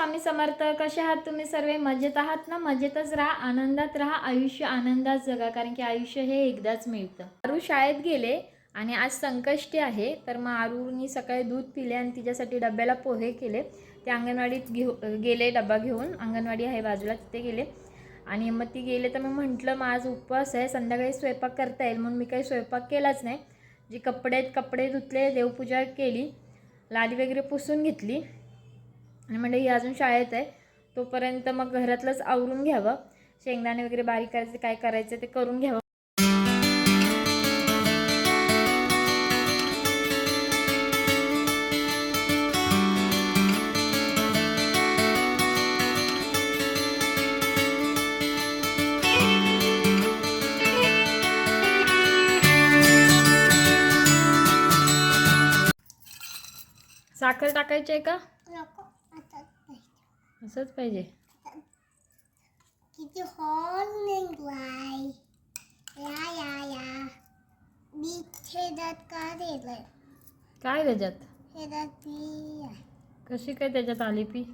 स्वामी समर्थ कसे आहात तुम्ही सर्व? मजेत आहात ना? मजेतच राहा आनंदात राहा आयुष्य आनंदात जगा कारण की आयुष्य हे एकदाच मिळतं. आरू शाळेत गेले आणि आज संकष्टी आहे तर मग आरूनी सकाळी दूध पिले आणि तिच्यासाठी डब्याला पोहे केले. ते अंगणवाडीत घेऊ गेले डबा घेऊन. अंगणवाडी आहे बाजूला तिथे गेले. आणि मग ती गेले तर मग म्हटलं मग आज उपवास आहे संध्याकाळी स्वयंपाक करता येईल. म्हणून मी काही स्वयंपाक केलाच नाही. जे कपडे आहेत कपडे धुतले देवपूजा केली लादी वगैरे पुसून घेतली. आणि म्हणजे ही अजून शाळेत आहे. तोपर्यंत मग घरातलंच आवरून घ्यावं. शेंगदाणे वगैरे बारीक करायचे काय करायचं ते करून घ्यावं. साखर टाकायची आहे का? नको. असंच पाहिजे. किती हॉल निघलाय. या या या. मी छेदात का दिलंय? काय त्याच्यात? छेदात. कशी काय त्याच्यात आली पी?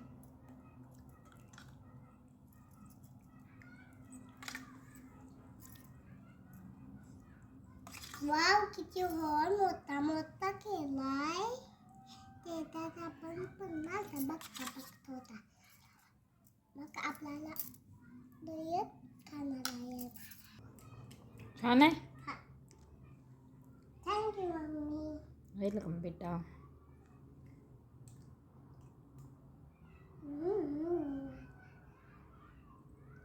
वाव किती हॉल मोठा मोठा केलाय. आपण पुन्हा बघतो होता मग आपल्याला दयत खाणार आहे छान आहे? Thank you mummy. वेलकम बेटा.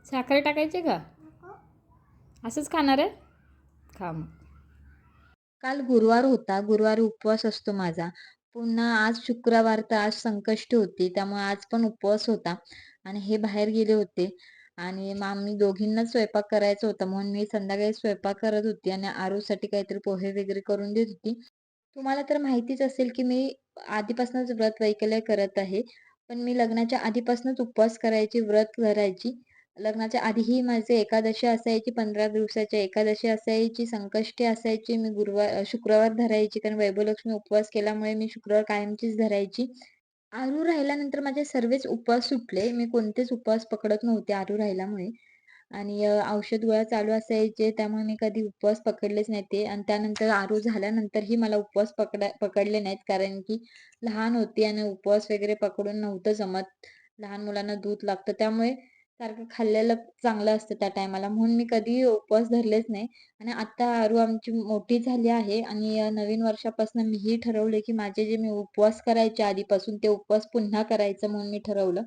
साखर टाकायची का? असंच खाणार आहे? खा मग. काल गुरुवार होता. गुरुवारी उपवास असतो माझा. पुन्हा आज शुक्रवार तर आज संकष्टी होती त्यामुळे आज पण उपवास होता आणि हे बाहेर गेले होते. आणि मग आम्ही दोघींना स्वयंपाक करायचा होता म्हणून मी संध्याकाळी स्वयंपाक करत होती आणि आरूसाठी काहीतरी पोहे वगैरे करून देत होती. तुम्हाला तर माहितीच असेल की मी आधीपासूनच व्रत वैकल्य करत आहे पण मी लग्नाच्या आधीपासूनच उपवास करायची व्रत करायची. लग्नाच्या आधीही माझे एकादशी असायची पंधरा दिवसाच्या एकादशी असायची संकष्टी असायची मी गुरुवार शुक्रवार धरायची कारण वैभवलक्ष्मी उपवास केल्यामुळे मी शुक्रवार कायमचीच धरायची. आरू राहिल्यानंतर माझे सर्वच उपवास सुटले. मी कोणतेच उपवास पकडत नव्हते आरू राहिल्यामुळे. आणि औषध गोळ्या चालू असायचे त्यामुळे मी कधी उपवास पकडलेच नाही ते. आणि त्यानंतर आरू झाल्यानंतरही मला उपवास पकडा पकडले नाहीत कारण की लहान होती आणि उपवास वगैरे पकडून नव्हतं जमत. लहान मुलांना दूध लागतं. त्यामुळे सारखं खाल्लेलं चांगलं असतं त्या टायमाला. म्हणून मी कधी उपवास धरलेच नाही. आणि आता आरू आमची मोठी झाली आहे आणि नवीन वर्षापासून मीही ठरवले की माझे जे मी उपवास करायचे आधीपासून ते उपवास पुन्हा करायचं म्हणून मी ठरवलं.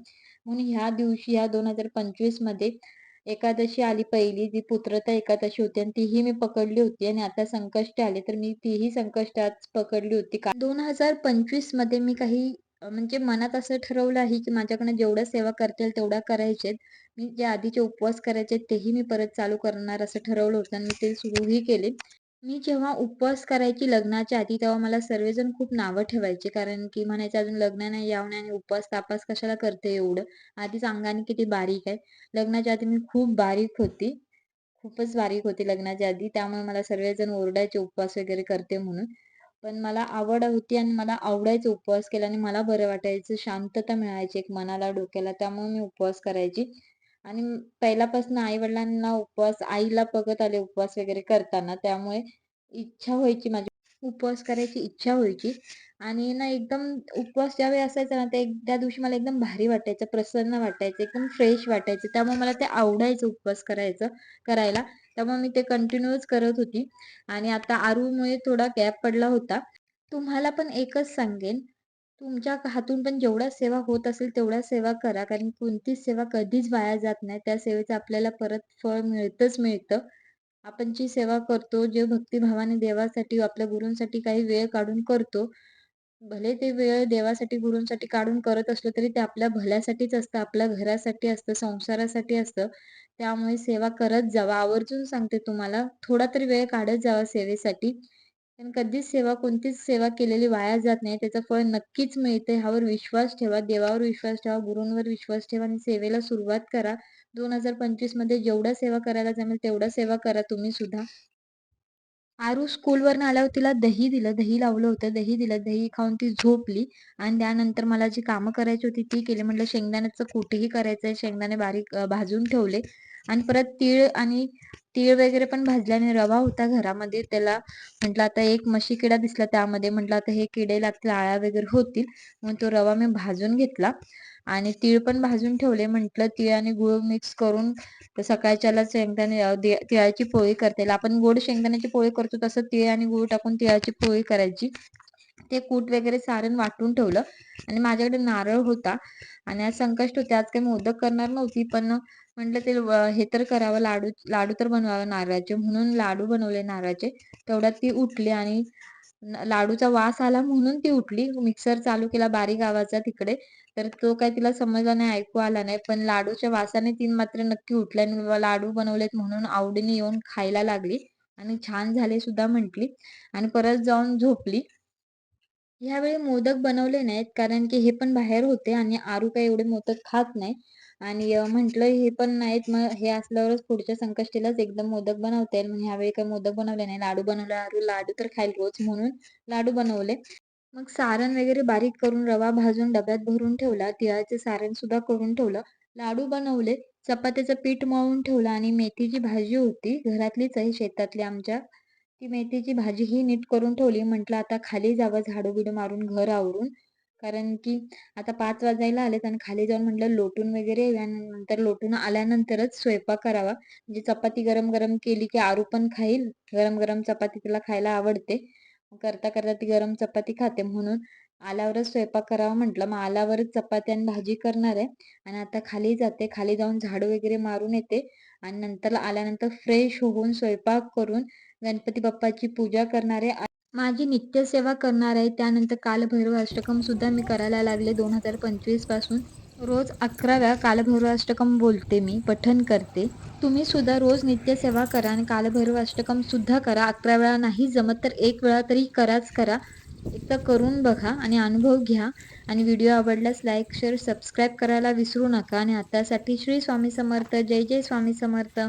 म्हणून ह्या दिवशी ह्या दोन हजार पंचवीसमध्ये एकादशी आली पहिली जी पुत्रता एकादशी होती आणि तीही मी पकडली होती आणि आता संकष्ट आले. तर मी तीही संकष्ट आज पकडली होती. का दोन हजार पंचवीसमध्ये मी काही म्हणजे मनात असं ठरवलं आहे की माझ्याकडनं जेवढ्या सेवा करता येईल तेवढ्या करायचे मी जे आधीचे उपवास करायचे तेही मी परत चालू करणार असं ठरवलं होतं आणि मी ते सुरूही केले. मी जेव्हा उपवास करायची लग्नाच्या आधी तेव्हा मला सर्वजण खूप नावं ठेवायचे. कारण की म्हणायचं अजून लग्न नाही यावणे आणि उपवास तापास कशाला करते एवढं? आधीच अंगाने किती बारीक आहे. लग्नाच्या आधी मी खूप बारीक होती. खूपच बारीक होती लग्नाच्या आधी. त्यामुळे मला सर्वजण ओरडायचे उपवास वगैरे करते म्हणून. पण मला आवड होती आणि मला आवडायचं उपवास केला आणि मला बरं वाटायचं शांतता मिळायची एक मनाला डोक्याला त्यामुळे मी उपवास करायची. आणि पहिल्यापासून आई वडिलांना उपवास आईला बघत आले उपवास वगैरे करताना त्यामुळे इच्छा व्हायची माझी. उपवास करायची इच्छा व्हायची. आणि ना एकदम उपवास ज्यावेळी असायचा ना ते त्या दिवशी मला एकदम भारी वाटायचं प्रसन्न वाटायचं एकदम फ्रेश वाटायचं. त्यामुळे मला ते आवडायचं उपवास करायचं करायला. त्यामुळे मी ते कंटिन्यूच करत होती. आणि आता आरूमुळे थोडा गॅप पडला होता. तुम्हाला पण एकच सांगेन. तुमच्या हातून पण जेवढ्या सेवा होत असेल तेवढ्या सेवा करा. कारण कोणतीच सेवा कधीच वाया जात नाही. त्या सेवेचं आपल्याला परत फळ मिळतच मिळतं. आपण जी सेवा करतो जे भक्तिभावाने देवासाठी आपल्या गुरूंसाठी काही वेळ काढून करतो भले ते वेळ देवासाठी गुरूंसाठी काढून करत असलो तरी ते आपल्या भल्यासाठीच असतं आपल्या घरासाठी असतं संसारासाठी असतं. त्यामुळे सेवा करत जावा. आवर्जून सांगते तुम्हाला थोडा तरी वेळ काढत जावा सेवेसाठी. कारण कधीच सेवा कोणतीच सेवा केलेली वाया जात नाही. त्याचं फळ नक्कीच मिळते. ह्यावर विश्वास ठेवा देवावर विश्वास ठेवा गुरूंवर विश्वास ठेवा आणि सेवेला सुरुवात करा. दोन हजार पंचवीसमध्ये जेवढ्या सेवा करायला जमेल तेवढ्या सेवा करा तुम्ही सुद्धा. आरू स्कूलवरनं आल्यावर तिला दही दिलं दही लावलं होतं दही दिलं दही खाऊन ती झोपली आणि त्यानंतर मला जी कामं करायची होती ती केली. म्हटलं शेंगदाण्याचं कुठेही करायचं आहे शेंगदाणे बारीक भाजून ठेवले. आणि परत तीळ आणि तीळ वगैरे पण भाजल्याने रवा होता घरामध्ये. त्याला म्हटलं आता एक म्हशी किडा दिसला त्यामध्ये. म्हटलं आता हे किडे लागतील आळ्या वगैरे होतील. मग तो रवा मी भाजून घेतला. आणि तीळ पण भाजून ठेवले. म्हटलं तीळ आणि गूळ मिक्स करून सकाळच्याला शेंगदाणे तिळाची पोळी करता येईल. आपण गोड शेंगदाण्याची पोळी करतो तसं तीळ आणि गूळ टाकून तिळाची पोळी करायची. ते कूट वगैरे सारण वाटून ठेवलं. आणि माझ्याकडे नारळ होता. आणि आज संकष्ट होते. आज काही मोदक करणार नव्हती. पण म्हटलं ते व- हे तर करावं. लाडू लाडू तर बनवावं नारळाचे. म्हणून लाडू बनवले नारळाचे. तेवढ्यात ती उठली आणि लाडूचा वास आला म्हणून ती उठली. मिक्सर चालू केला बारीक गावाचा तिकडे. तर तो काय तिला समजला नाही ऐकू आला नाही. पण लाडूच्या वासाने ती मात्र नक्की उठली आणि लाडू बनवलेत म्हणून आवडीने येऊन खायला लागली. आणि छान झाले सुद्धा म्हटली. आणि परत जाऊन झोपली. ह्यावेळी मोदक बनवले नाहीत कारण की हे पण बाहेर होते आणि आरू काही एवढे मोदक खात नाही. आणि अ, म्हटलं हे पण नाहीत मग हे असल्यावरच पुढच्या संकष्टीलाच एकदम मोदक बनवता येईल. मग ह्यावेळी काही मोदक बनवले नाही. लाडू बनवले आरू लाडू तर खाईल रोज म्हणून लाडू बनवले. मग सारण वगैरे बारीक करून रवा भाजून डब्यात भरून ठेवला. तिळाचे सारण सुद्धा करून ठेवलं. लाडू बनवले. चपात्याचं पीठ मळून ठेवलं आणि मेथीची भाजी होती. घरातलीच आहे शेतातली आमच्या. ती मेथीची भाजी ही नीट करून ठेवली. म्हटलं आता खाली जावं झाडू बिडू मारून घर आवरून. कारण की आता पाच वाजायला आलेत आणि खाली जाऊन म्हटलं लोटून वगैरे नंतर लोटून आल्यानंतरच स्वयंपाक करावा. म्हणजे चपाती गरम गरम केली की आरू पण खाईल. गरम गरम चपाती तिला खायला आवडते. करता करता ती गरम चपाती खाते. म्हणून आल्यावरच स्वयंपाक करावा म्हटलं. मग आल्यावरच चपाती आणि भाजी करणार आहे. आणि आता खाली जाते. खाली जाऊन झाडू वगैरे मारून येते. आणि नंतर आल्यानंतर फ्रेश होऊन स्वयंपाक करून गणपती बाप्पाची पूजा करणार आहे माझी नित्यसेवा करणार आहे. त्यानंतर कालभैरव अष्टकम सुद्धा मी करायला लागले दोन हजार पंचवीसपासून. रोज अकरा वेळा कालभैरव अष्टकम बोलते मी पठन करते. तुम्ही सुद्धा रोज नित्यसेवा करा आणि कालभैरव अष्टकम सुद्धा करा. अकरा वेळा नाही जमत तर एक वेळा तरी कराच करा. एकदा करून बघा आणि अनुभव घ्या. आणि व्हिडिओ आवडल्यास लाईक शेअर सबस्क्राईब करायला विसरू नका. आणि आतासाठी श्री स्वामी समर्थ. जय जय स्वामी समर्थ.